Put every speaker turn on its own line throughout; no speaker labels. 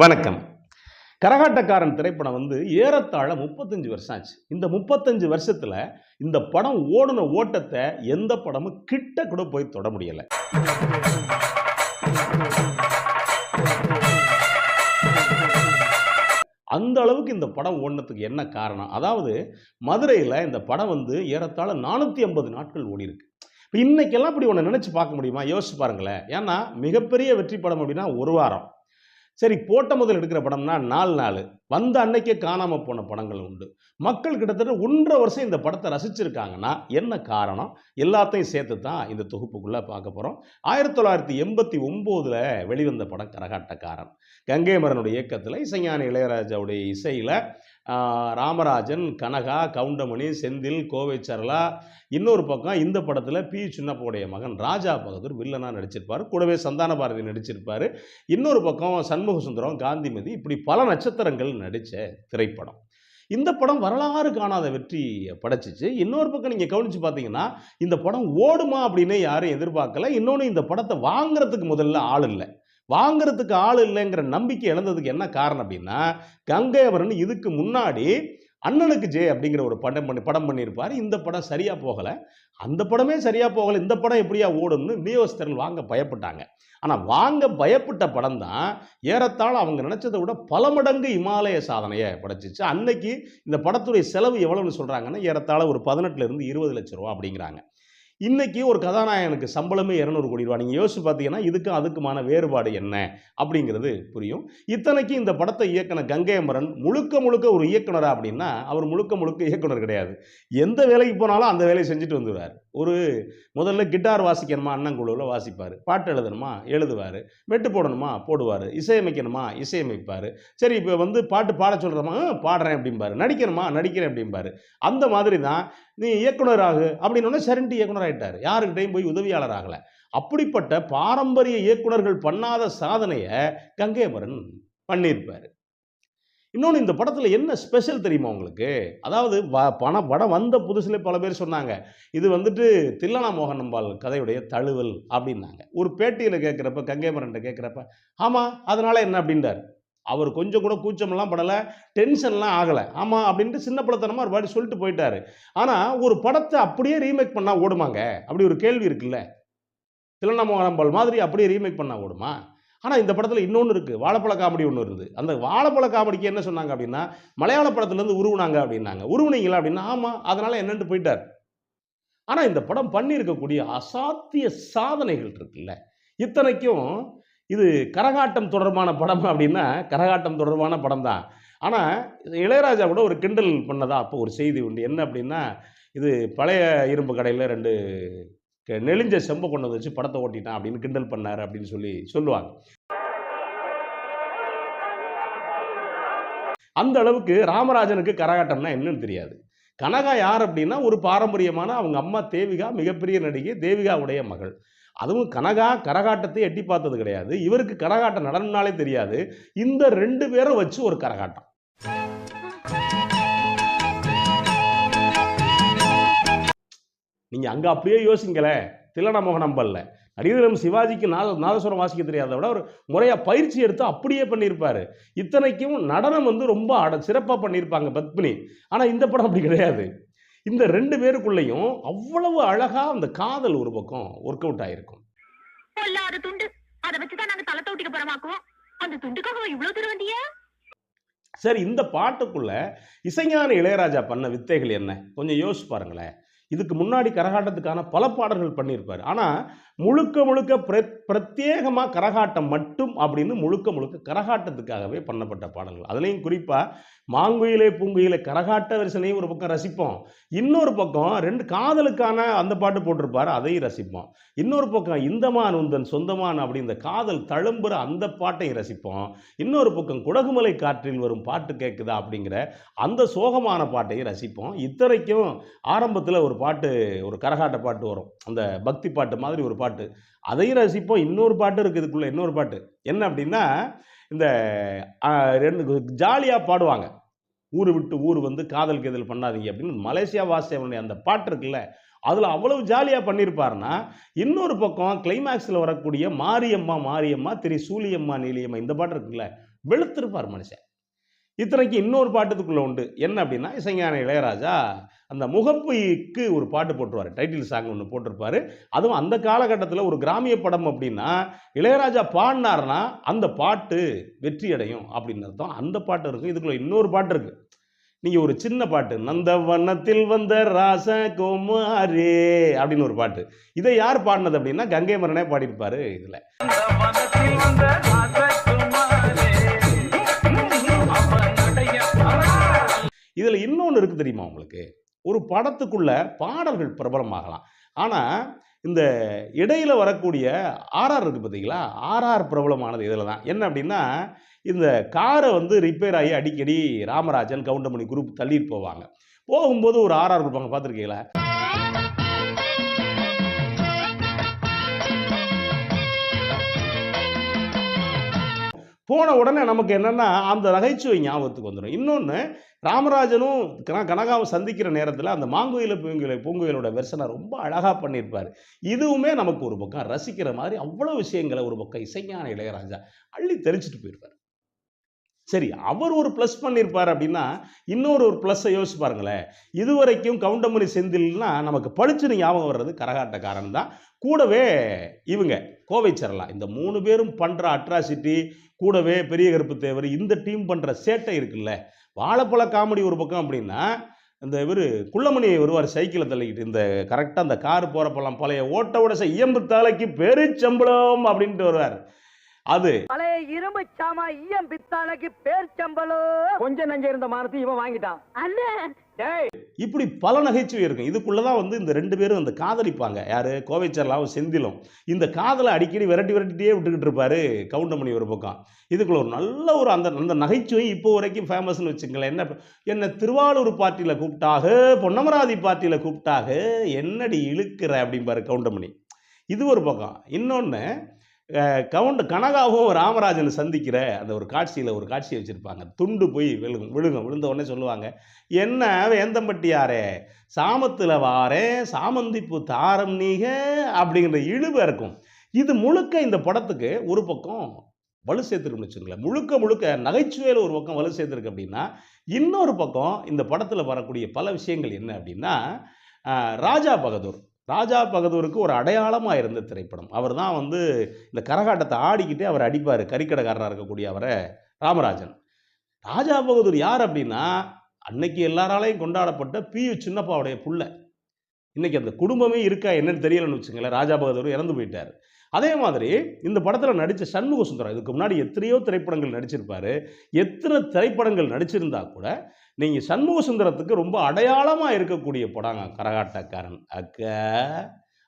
வணக்கம். கரகாட்டக்காரன் திரைப்படம் வந்து ஏறத்தாழ முப்பத்தஞ்சு வருஷம் ஆச்சு. இந்த முப்பத்தஞ்சு வருஷத்துல இந்த படம் ஓடுன ஓட்டத்தை எந்த படமும் கிட்ட கூட போய் தொட முடியல. அந்த அளவுக்கு இந்த படம் ஓடினதுக்கு என்ன காரணம்? அதாவது மதுரையில் இந்த படம் வந்து ஏறத்தாழ நானூற்றி ஐம்பது நாட்கள் ஓடிருக்கு இப்போ இன்னைக்கெல்லாம் இப்படி ஒன்று நினச்சி பார்க்க முடியுமா? யோசிச்சு பாருங்களேன். ஏன்னா மிகப்பெரிய வெற்றி படம் அப்படின்னா ஒரு வாரம். சரி போட்ட முதல் எடுக்கிற படம்னா நாலு நாள் வந்த அன்னைக்கே காணாமல் போன படங்கள் உண்டு. மக்கள் கிட்டத்தட்ட ஒன்றரை வருஷம் இந்த படத்தை ரசிச்சிருக்காங்கன்னா என்ன காரணம்? எல்லாத்தையும் சேர்த்து தான் இந்த தொகுப்புக்குள்ளே பார்க்க போகிறோம் ஆயிரத்தி தொள்ளாயிரத்தி எண்பத்தி ஒம்போதில் வெளிவந்த படம் கரகாட்டக்காரன். கங்கை மரனுடைய இயக்கத்தில் இசைஞானி இளையராஜாவுடைய இசையில் ராமராஜன் கனகா கவுண்டமணி செந்தில் கோவை சரளா இன்னொரு பக்கம் இந்த படத்தில் பி. சின்னப்போடைய மகன் ராஜா பகதூர் வில்லனாக நடிச்சிருப்பார். கூடவே சந்தான பாரதி நடிச்சிருப்பார். இன்னொரு பக்கம் சண்முக சுந்தரம் காந்திமதி இப்படி பல நட்சத்திரங்கள் நடித்த திரைப்படம். இந்த படம் வரலாறு காணாத வெற்றி படைச்சிச்சு. இன்னொரு பக்கம் நீங்கள் கவனித்து பார்த்தீங்கன்னா இந்த படம் ஓடுமா அப்படின்னு யாரும் எதிர்பார்க்கல. இன்னொன்று இந்த படத்தை வாங்குறதுக்கு முதல்ல ஆள் இல்லை. வாங்கிறதுக்கு ஆள் இல்லைங்கிற நம்பிக்கை இழந்ததுக்கு என்ன காரணம் அப்படின்னா கங்கை அவரன் இதுக்கு முன்னாடி அண்ணனுக்கு ஜே அப்படிங்கிற ஒரு படம் பண்ணி படம் பண்ணியிருப்பார். இந்த படம் சரியாக போகலை. அந்த படமே சரியாக போகலை. இந்த படம் எப்படியா ஓடும்னு விநியோகஸ்தர்கள் வாங்க பயப்பட்டாங்க. ஆனால் வாங்க பயப்பட்ட படம் தான் ஏறத்தாழ அவங்க நினச்சதை விட பல மடங்கு இமாலய சாதனையை படைச்சிச்சு. அன்னைக்கு இந்த படத்துடைய செலவு எவ்வளோன்னு சொல்கிறாங்கன்னா ஏறத்தாழ ஒரு பதினெட்டுலேருந்து இருபது லட்ச ரூபா அப்படிங்கிறாங்க. இன்றைக்கி ஒரு கதாநாயகனுக்கு சம்பளமே இரநூறு கோடி ரூபா. நீங்கள் யோசிச்சு பார்த்தீங்கன்னா இதுக்கும் அதுக்குமான வேறுபாடு என்ன? அப்படிங்கிறது புரியும். இத்தனைக்கு இந்த படத்தை இயக்குன கங்கை அமரன் முழுக்க முழுக்க ஒரு இயக்குனரா அப்படின்னா அவர் முழுக்க முழுக்க இயக்குனர் கிடையாது. எந்த வேலைக்கு போனாலும் அந்த வேலையை செஞ்சுட்டு வந்துடுவார். ஒரு முதல்ல கிட்டார் வாசிக்கணுமா? அண்ணங்குழுவில் வாசிப்பார். பாட்டு எழுதணுமா? எழுதுவார். மெட்டு போடணுமா? போடுவார். இசையமைக்கணுமா? இசையமைப்பார். சரி இப்போ வந்து பாட்டு பாட சொல்கிறோமா பாடுறேன் அப்படிம்பாரு. நடிக்கணுமா? நடிக்கிறேன் அப்படிம்பார். அந்த மாதிரி தான் நீ இயக்குனர் ஆகு அப்படின்னு சரின்ட்டு இயக்குனர் ஆகிட்டார் யாருக்கிட்டையும் போய் உதவியாளர் ஆகலை. அப்படிப்பட்ட பாரம்பரிய இயக்குனர்கள் பண்ணாத சாதனையை கங்கேபரன் பண்ணியிருப்பார். இன்னொன்று இந்த படத்தில் என்ன ஸ்பெஷல் தெரியுமா உங்களுக்கு? அதாவது வ பணம் படம் வந்த புதுசில் பல பேர் சொன்னாங்க இது வந்துட்டு தில்லனா மோகன் நம்பால் கதையுடைய தழுவல் அப்படின்னாங்க. ஒரு பேட்டியில் கேட்குறப்ப கங்கேமரன்ட்ட கேட்குறப்ப ஆமாம் அதனால் என்ன? அப்படின்றார். அவர் கொஞ்சம் கூட கூச்சமெல்லாம் படலை டென்ஷன்லாம் ஆகலை. ஆமாம் அப்படின்ட்டு சின்ன படத்தனமாக ஒரு பாடி சொல்லிட்டு போயிட்டாரு. ஆனால் ஒரு படத்தை அப்படியே ரீமேக் பண்ணால் ஓடுமாங்க? அப்படி ஒரு கேள்வி இருக்குல்ல. தில்லனா மோகன் நம்பால் மாதிரி அப்படியே ரீமேக் பண்ணால் ஓடுமா? ஆனால் இந்த படத்தில் இன்னொன்று இருக்குது வாழைப்பழ காமெடி ஒன்று இருக்குது அந்த வாழைப்பழ காமெடிக்கு என்ன சொன்னாங்க அப்படின்னா மலையாள படத்துலேருந்து உருவுனாங்க அப்படின்னாங்க. உருவுனீங்களா அப்படின்னா ஆமாம் அதனால் என்னன்ட்டு போயிட்டார். ஆனால் இந்த படம் பண்ணியிருக்கக்கூடிய அசாத்திய சாதனைகள் இருக்குல்ல. இத்தனைக்கும் இது கரகாட்டம் தொடர்பான படம் அப்படின்னா கரகாட்டம் தொடர்பான படம் தான் ஆனால் இளையராஜா கூட ஒரு கிண்டல் பண்ணதா அப்போ ஒரு செய்தி உண்டு. என்ன அப்படின்னா இது பழைய இரும்பு கடையில் ரெண்டு நெளிஞ்ச செம்பை கொண்டு வந்து வச்சு படத்தை ஓட்டிட்டான் அப்படின்னு கிண்டல் பண்ணார் அப்படின்னு சொல்லி சொல்லுவாங்க. அந்த அளவுக்கு ராமராஜனுக்கு கரகாட்டம்னா என்னன்னு தெரியாது. கனகா யார் அப்படின்னா ஒரு பாரம்பரியமான அவங்க அம்மா தேவிகா மிகப்பெரிய நடிகை தேவிகாவுடைய மகள். அதுவும் கனகா கரகாட்டத்தை எட்டி பார்த்தது கிடையாது. இவருக்கு கரகாட்டம் நடனம்னாலே தெரியாது. இந்த ரெண்டு பேரை வச்சு ஒரு கரகாட்டம். நீங்க அங்க அப்படியே யோசிங்களேன் தில்லனா மோகனம்பல்ல நடிகர் சிவாஜிக்கு நாத நாதஸ்வரம் வாசிக்க தெரியாத விட ஒரு முறையா பயிற்சி எடுத்து அப்படியே பண்ணியிருப்பாரு. இத்தனைக்கும் நடனம் வந்து ரொம்ப அட சிறப்பாக பண்ணியிருப்பாங்க பத்மினி. ஆனா இந்த படம் அப்படி கிடையாது. இந்த ரெண்டு பேருக்குள்ளேயும் அவ்வளவு அழகா அந்த காதல் ஒரு பக்கம் ஒர்க் அவுட் ஆயிருக்கும்.
பொல்லாத துண்டு. அத வச்சுதான் நாங்க தலை தோட்டிக்க போறமாக்கும். அந்த துண்டுக்காக இவ்வளவு தூரம் வந்தியா?
சரி இந்த பாட்டுக்குள்ள இசைஞான இளையராஜா பண்ண வித்தைகள் என்ன? கொஞ்சம் யோசிச்சு பாருங்களேன். இதுக்கு முன்னாடி கரகாட்டத்துக்கான பல பாடல்கள் பண்ணியிருப்பார். ஆனால் முழுக்க முழுக்க பிரத் பிரத்யேகமாக கரகாட்டம் மட்டும் அப்படின்னு முழுக்க முழுக்க கரகாட்டத்துக்காகவே பண்ணப்பட்ட பாடல்கள். அதுலேயும் குறிப்பாக மாங்குயிலே பூங்குயிலே கரகாட்ட வரிசனையும் ஒரு பக்கம் ரசிப்போம். இன்னொரு பக்கம் ரெண்டு காதலுக்கான அந்த பாட்டு போட்டிருப்பார் அதையும் ரசிப்போம். இன்னொரு பக்கம் இந்தமான் உந்தன் சொந்தமான் அப்படி இந்த காதல் தழும்புற அந்த பாட்டையும் ரசிப்போம். இன்னொரு பக்கம் குடகுமலை காற்றில் வரும் பாட்டு கேட்குதா அப்படிங்கிற அந்த சோகமான பாட்டையும் ரசிப்போம். இத்தனைக்கும் ஆரம்பத்தில் ஒரு பாட்டு ஒரு கரகாட்ட பாட்டு வரும். அந்த பக்தி பாட்டு மாதிரி ஒரு பாட்டு. அதையும் ரசிப்போம். இன்னொரு பாட்டு இருக்குது இதுக்குள்ளே இன்னொரு பாட்டு. என்ன அப்படின்னா இந்த ரெண்டு ஜாலியாக பாடுவாங்க. ஊர் விட்டு ஊர் வந்து காதல் கேதல் பண்ணாதீங்க அப்படின்னு மலேசியா வாசியவனுடைய அந்த பாட்டு இருக்குல்ல அதில் அவ்வளவு ஜாலியாக பண்ணியிருப்பாருன்னா இன்னொரு பக்கம் கிளைமேக்ஸில் வரக்கூடிய மாரியம்மா மாரியம்மா திரு சூலியம்மா நீலியம்மா இந்த பாட்டு இருக்குல்ல வெளுத்திருப்பார் மனுஷன். இத்தனைக்கு இன்னொரு பாட்டுக்குள்ளே உண்டு. என்ன அப்படின்னா இசைஞான இளையராஜா அந்த முகப்புக்கு ஒரு பாட்டு போட்டுருவார். டைட்டில் சாங் ஒன்று போட்டிருப்பாரு. அதுவும் அந்த காலகட்டத்தில் ஒரு கிராமிய படம் அப்படின்னா இளையராஜா பாடினார்னா அந்த பாட்டு வெற்றி அடையும் அப்படின்னு அர்த்தம். அந்த பாட்டு இருக்கும். இதுக்குள்ள இன்னொரு பாட்டு இருக்கு. நீங்க ஒரு சின்ன பாட்டு நந்தவனத்தில் வந்த ராச குமாரே அப்படின்னு ஒரு பாட்டு. இதை யார் பாடினது அப்படின்னா கங்கை மரனே பாடியிருப்பாரு இதுல. இதுல இன்னொன்று இருக்கு தெரியுமா உங்களுக்கு? ஒரு படத்துக்குள்ள பாடல்கள் பிரபலமாகலாம். ஆனால் இந்த இடையில வரக்கூடிய ஆர்ஆர் இருக்குது பார்த்தீங்களா ஆர்ஆர் பிரபலமானது இதில் தான். என்ன அப்படின்னா இந்த காரை வந்து ரிப்பேர் ஆகி அடிக்கடி ராமராஜன் கவுண்டமணி குரூப் தள்ளிட்டு போவாங்க. போகும்போது ஒரு ஆர்ஆர் கொடுப்பாங்க பார்த்துருக்கீங்களா? போன உடனே நமக்கு என்னென்னா அந்த நகைச்சுவை ஞாபகத்துக்கு வந்துடும் இன்னொன்று ராமராஜனும் கனகாவை சந்திக்கிற நேரத்தில் அந்த மாங்குயில பூங்குயில பூங்குயிலோட வெர்ஷனை ரொம்ப அழகாக பண்ணியிருப்பார். இதுவுமே நமக்கு ஒரு பக்கம் ரசிக்கிற மாதிரி அவ்வளோ விஷயங்களை ஒரு பக்கம் இசைஞான இளையராஜா அள்ளி தெளிச்சிட்டு போயிருப்பார். சரி அவர் ஒரு ப்ளஸ் பண்ணியிருப்பார் அப்படின்னா இன்னொரு ஒரு ப்ளஸ்ஸை யோசிச்சு பாருங்களேன். இதுவரைக்கும் கவுண்டமணி செந்தில்னா நமக்கு படிச்சுன்னு ஞாபகம் வர்றது கரகாட்டக்காரன் தான். கூடவே இவங்க கோவை சரலா இந்த மூணு பேரும் பண்ணுற அட்ராசிட்டி கூடவே பெரிய கருப்பு தேவர் இந்த டீம் பண்ணுற சேட்டை இருக்குல்ல வாழைப்பழ காமெடி ஒரு பக்கம் அப்படின்னா இந்த இவர் குள்ளமணி வருவார் சைக்கிளை தள்ளிக்கிட்டு இந்த கரெக்டாக அந்த கார் போகிறப்பெல்லாம் பழைய ஓட்ட உடச இயம்பு தலைக்கு பெருச்சம்பளம் அப்படின்ட்டு வருவார். அது
பழைய இரும்பு சாமா ஈயம் பித்தாளைக்கு பேர் சம்பளம் கொஞ்சம் நஞ்ச இருந்த மானத்தை இவன் வாங்கிட்டான்.
அண்ணன்
டேய்
இப்படி பல நகைச்சுவை இருக்கும். இதுக்குள்ள தான் வந்து இந்த ரெண்டு பேரும் அந்த காதலிப்பாங்க. யாரு? கோவைச்சர்லாவும் செந்திலும். இந்த காதலை அடிக்கடி விரட்டி விரட்டிட்டே விட்டுக்கிட்டு இருப்பார் கவுண்டமணி ஒரு பக்கம். இதுக்குள்ள ஒரு நல்ல ஒரு அந்த அந்த நகைச்சுவை இப்போ வரைக்கும் ஃபேமஸ்னு வச்சுங்களேன் என்ன என்ன திருவாரூர் பார்ட்டியில் கூப்பிட்டாக பொன்னமராதி பார்ட்டியில் கூப்பிட்டாக என்னடி இழுக்கிற அப்படிம்பாரு கவுண்டமணி. இது ஒரு பக்கம். இன்னொன்று கவுண்ட் கனகாவும் ராமராஜன் சந்திக்கிற அந்த ஒரு காட்சியில் ஒரு காட்சியை வச்சுருப்பாங்க. துண்டு போய் விழுகும் விழுகும். விழுந்த உடனே சொல்லுவாங்க என்ன வேந்தம்பட்டியாரே சாமத்தில் வாரேன் சாமந்திப்பூ தாரம் நீக அப்படிங்கிற இழுவை இருக்கும். இது முழுக்க இந்த படத்துக்கு ஒரு பக்கம் வலு சேர்த்துருக்குன்னு வச்சுங்களேன் முழுக்க முழுக்க நகைச்சுவையில் ஒரு பக்கம் வலு சேர்த்துருக்கு அப்படின்னா இன்னொரு பக்கம் இந்த படத்தில் வரக்கூடிய பல விஷயங்கள் என்ன அப்படின்னா ராஜா பகதூர். ராஜா பகதூருக்கு ஒரு அடையாளமாக இருந்த திரைப்படம். அவர் தான் வந்து இந்த கரகாட்டத்தை ஆடிக்கிட்டே அவர் அடிப்பார். கறிக்கடைக்காரராக இருக்கக்கூடிய அவரை ராமராஜன். ராஜா பகதூர் யார் அப்படின்னா அன்னைக்கு எல்லாராலையும் கொண்டாடப்பட்ட பியு சின்னப்பாவுடைய புள்ள. இன்னைக்கு அந்த குடும்பமே இருக்கா என்னன்னு தெரியலன்னு வச்சுங்களேன் ராஜா பகதூர் இறந்து போயிட்டார். அதே மாதிரி இந்த படத்தில் நடித்த சண்முக சுந்தரம் இதுக்கு முன்னாடி எத்தனையோ திரைப்படங்கள் நடிச்சிருப்பாரு. எத்தனை திரைப்படங்கள் நடிச்சிருந்தா கூட நீங்கள் சண்முக சுந்தரத்துக்கு ரொம்ப அடையாளமாக இருக்கக்கூடிய படம் கரகாட்டக்காரன் அக்க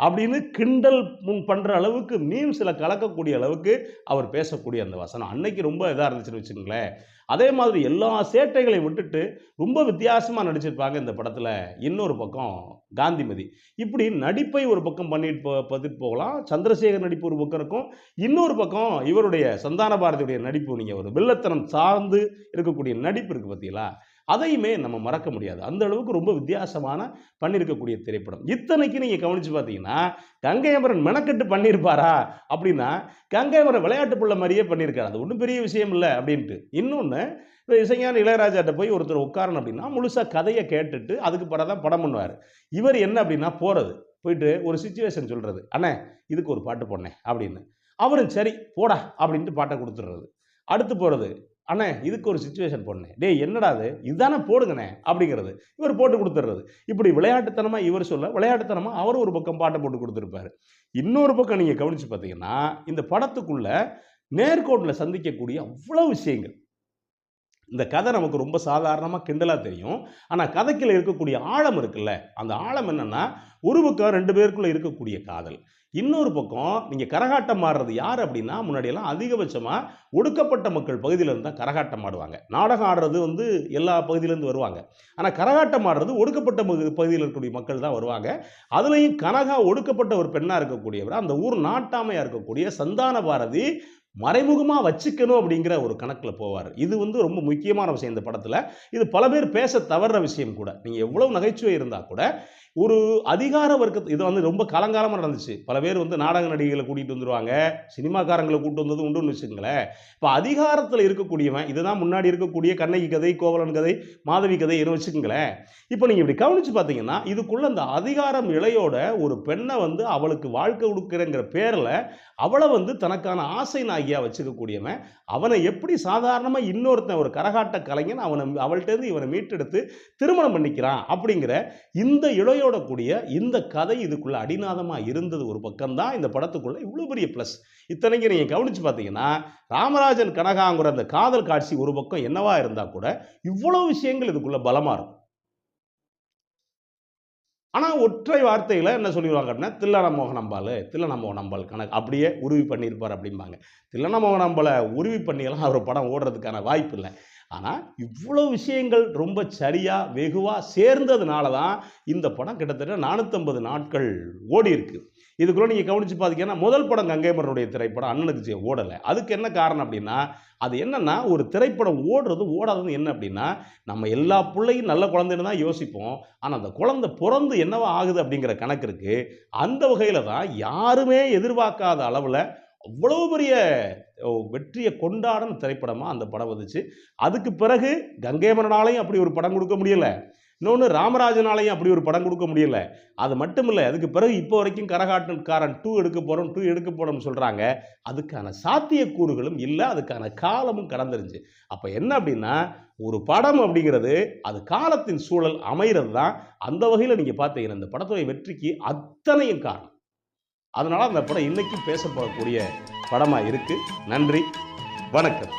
அப்படின்னு கிண்டல் முன் பண்ணுற அளவுக்கு மீம்ஸில் கலக்கக்கூடிய அளவுக்கு அவர் பேசக்கூடிய அந்த வசனம். அன்னைக்கு ரொம்ப இதாக இருந்துச்சுன்னு வச்சுங்களேன் அதே மாதிரி எல்லா சேட்டைகளையும் விட்டுட்டு ரொம்ப வித்தியாசமாக நடிச்சிருப்பாங்க இந்த படத்தில். இன்னொரு பக்கம் காந்திமதி. இப்படி நடிப்பை ஒரு பக்கம் பண்ணிட்டு போ பார்த்துட்டு போகலாம். சந்திரசேகர் நடிப்பு ஒரு பக்கம் இருக்கும். இன்னொரு பக்கம் இவருடைய சந்தான பாரதியுடைய நடிப்பு நீங்கள் ஒரு வில்லத்தனம் சார்ந்து இருக்கக்கூடிய நடிப்பு இருக்குது பார்த்தீங்களா? அதையுமே நம்ம மறக்க முடியாது. அந்த அளவுக்கு ரொம்ப வித்தியாசமான பண்ணியிருக்கக்கூடிய திரைப்படம். இத்தனைக்கு நீங்கள் கவனித்து பார்த்தீங்கன்னா கங்கையமரன் மெனக்கட்டு பண்ணியிருப்பாரா அப்படின்னா கங்கையமரன் விளையாட்டு புள்ள மாதிரியே பண்ணியிருக்காரு அது ஒன்றும் பெரிய விஷயம் இல்லை அப்படின்ட்டு. இன்னொன்று இப்போ இசைஞான இளையராஜாட்ட போய் ஒருத்தர் உட்காரணும் அப்படின்னா முழுசாக கதையை கேட்டுட்டு அதுக்கு பிறகு தான் படம் பண்ணுவார். இவர் என்ன அப்படின்னா போகிறது போயிட்டு ஒரு சுச்சுவேஷன் சொல்கிறது அண்ணே இதுக்கு ஒரு பாட்டு போடனே அப்படின்னு. அவரும் சரி போடா அப்படின்ட்டு பாட்டை கொடுத்துட்றது. அடுத்து போகிறது அண்ணே இதுக்கு ஒரு சுச்சுவேஷன் போடணே டேய் என்னடா அது இதுதானே போடுங்கண்ணே அப்படிங்கிறது. இவர் போட்டு கொடுத்துட்றது இப்படி விளையாட்டுத்தனமாக இவர் சொல்ல விளையாட்டுத்தனமாக அவர் ஒரு பக்கம் பாட்டை போட்டு கொடுத்துருப்பாரு. இன்னொரு பக்கம் நீங்கள் கவனித்து பார்த்தீங்கன்னா இந்த படத்துக்குள்ள நேர்கோட்டில் சந்திக்கக்கூடிய அவ்வளோ விஷயங்கள். இந்த கதை நமக்கு ரொம்ப சாதாரணமாக கிண்டலாக தெரியும். ஆனால் கதைக்குள்ள இருக்கக்கூடிய ஆழம் இருக்குல்ல அந்த ஆழம் என்னென்னா ஒரு பக்கம் ரெண்டு பேருக்குள்ளே இருக்கக்கூடிய காதல். இன்னொரு பக்கம் நீங்கள் கரகாட்டம் ஆடுறது யார் அப்படின்னா முன்னாடியெல்லாம் அதிகபட்சமாக ஒடுக்கப்பட்ட மக்கள் பகுதியிலேருந்து தான் கரகாட்டம் ஆடுவாங்க. நாடகம் ஆடுறது வந்து எல்லா பகுதியிலேருந்து வருவாங்க. ஆனால் கரகாட்டம் ஆடுறது ஒடுக்கப்பட்ட மகு பகுதியில் இருக்கக்கூடிய மக்கள் தான் வருவாங்க. அதுலேயும் கனகா ஒடுக்கப்பட்ட ஒரு பெண்ணாக இருக்கக்கூடியவர் அந்த ஊர் நாட்டாமையாக இருக்கக்கூடிய சந்தான பாரதி மறைமுகமாக வச்சுக்கணும் அப்படிங்கிற ஒரு கணக்கில் போவார். இது வந்து ரொம்ப முக்கியமான விஷயம் இந்த படத்தில். இது பல பேர் பேச தவறுற விஷயம் கூட. நீங்கள் எவ்வளோ நகைச்சுவை இருந்தால் கூட ஒரு அதிகார வர்க்க இது வந்து ரொம்ப காலங்காலமாக நடந்துச்சு. பல பேர் வந்து நாடக நடிகைகளை கூட்டிகிட்டு வந்துருவாங்க சினிமாக்காரங்களை கூட்டு வந்தது உண்டுன்னு வச்சுக்கோங்களேன். இப்போ அதிகாரத்தில் இருக்கக்கூடியவன் இதுதான் முன்னாடி இருக்கக்கூடிய கண்ணகி கதை கோவலன் கதை மாதவி கதை என்ன வச்சுக்கோங்களேன். இப்போ நீங்கள் இப்படி கவனித்து பார்த்தீங்கன்னா இதுக்குள்ளே அந்த அதிகாரம் இலையோட ஒரு பெண்ணை வந்து அவளுக்கு வாழ்க்கை கொடுக்குறங்கிற பேரில் அவளை வந்து தனக்கான ஆசை நாகியாக வச்சுக்கக்கூடியவன் அவனை எப்படி சாதாரணமாக இன்னொருத்தன் ஒரு கரகாட்ட கலைஞன் அவனை அவள்கிட்டருந்து இவனை மீட்டெடுத்து திருமணம் பண்ணிக்கிறான் அப்படிங்கிற இந்த இளையோட கூடிய இந்த கதை இதுக்குள்ள அடிநாதமாக இருந்தது ஒரு பக்கம்தான். இந்த படத்துக்குள்ள இவ்வளோ பெரிய ப்ளஸ் இத்தனைக்கு நீங்கள் கவனித்து பார்த்தீங்கன்னா ராமராஜன் கனகாங்கிற அந்த காதல் காட்சி ஒரு பக்கம் என்னவா இருந்தால் கூட இவ்வளோ விஷயங்கள் இதுக்குள்ள பலமாக இருக்கும். ஆனால் ஒற்றை வார்த்தையில் என்ன சொல்லிடுவாங்க அப்படின்னா தில்லன அம்பாள் தில்லன மோகனம்பால் கணக்கு அப்படியே உருவி பண்ணியிருப்பார் அப்படிம்பாங்க. தில்லன மோகனம்பாலை உருவி பண்ணியெல்லாம் அவர் படம் ஓடுறதுக்கான வாய்ப்பு இல்லை. ஆனால் இவ்வளோ விஷயங்கள் ரொம்ப சரியாக வெகுவாக சேர்ந்ததுனால தான் இந்த படம் கிட்டத்தட்ட நானூற்றம்பது நாட்கள் ஓடி இருக்கு இதுக்குள்ள நீங்கள் கவனித்து பார்த்தீங்கன்னா முதல் படம் கங்கைமரனுடைய திரைப்படம் அண்ணனுக்கு ஜெய ஓடலை. அதுக்கு என்ன காரணம் அப்படின்னா அது என்னென்னா ஒரு திரைப்படம் ஓடுறது ஓடாதது என்ன அப்படின்னா நம்ம எல்லா பிள்ளையும் நல்ல குழந்தைன்னு தான் யோசிப்போம். ஆனால் அந்த குழந்தை பிறந்து என்னவா ஆகுது அப்படிங்கிற கணக்கு இருக்குது அந்த வகையில் தான் யாருமே எதிர்பார்க்காத அளவில் அவ்வளோ பெரிய வெற்றியை கொண்டாடும் திரைப்படமாக அந்த படம் வந்துச்சு. அதுக்கு பிறகு கங்கைமரனாலையும் அப்படி ஒரு படம் கொடுக்க முடியல. இன்னொன்று ராமராஜனாலையும் அப்படி ஒரு படம் கொடுக்க முடியல. அது மட்டும் இல்லை அதுக்கு பிறகு இப்போ வரைக்கும் கரகாட்டன்காரன் டூ எடுக்க போகிறோம் டூ எடுக்க போகிறோம்னு சொல்கிறாங்க அதுக்கான சாத்தியக்கூறுகளும் இல்லை அதுக்கான காலமும் கடந்துருச்சு. அப்போ என்ன அப்படின்னா ஒரு படம் அப்படிங்கிறது அது காலத்தின் சூழல் அமைகிறது தான் அந்த வகையில் நீங்கள் பார்த்தீங்கன்னா இந்த படத்துடைய வெற்றிக்கு அத்தனையும் காரணம். அதனால் அந்த படம் இன்றைக்கும் பேசப்படக்கூடிய படமாக இருக்குது நன்றி. வணக்கம்.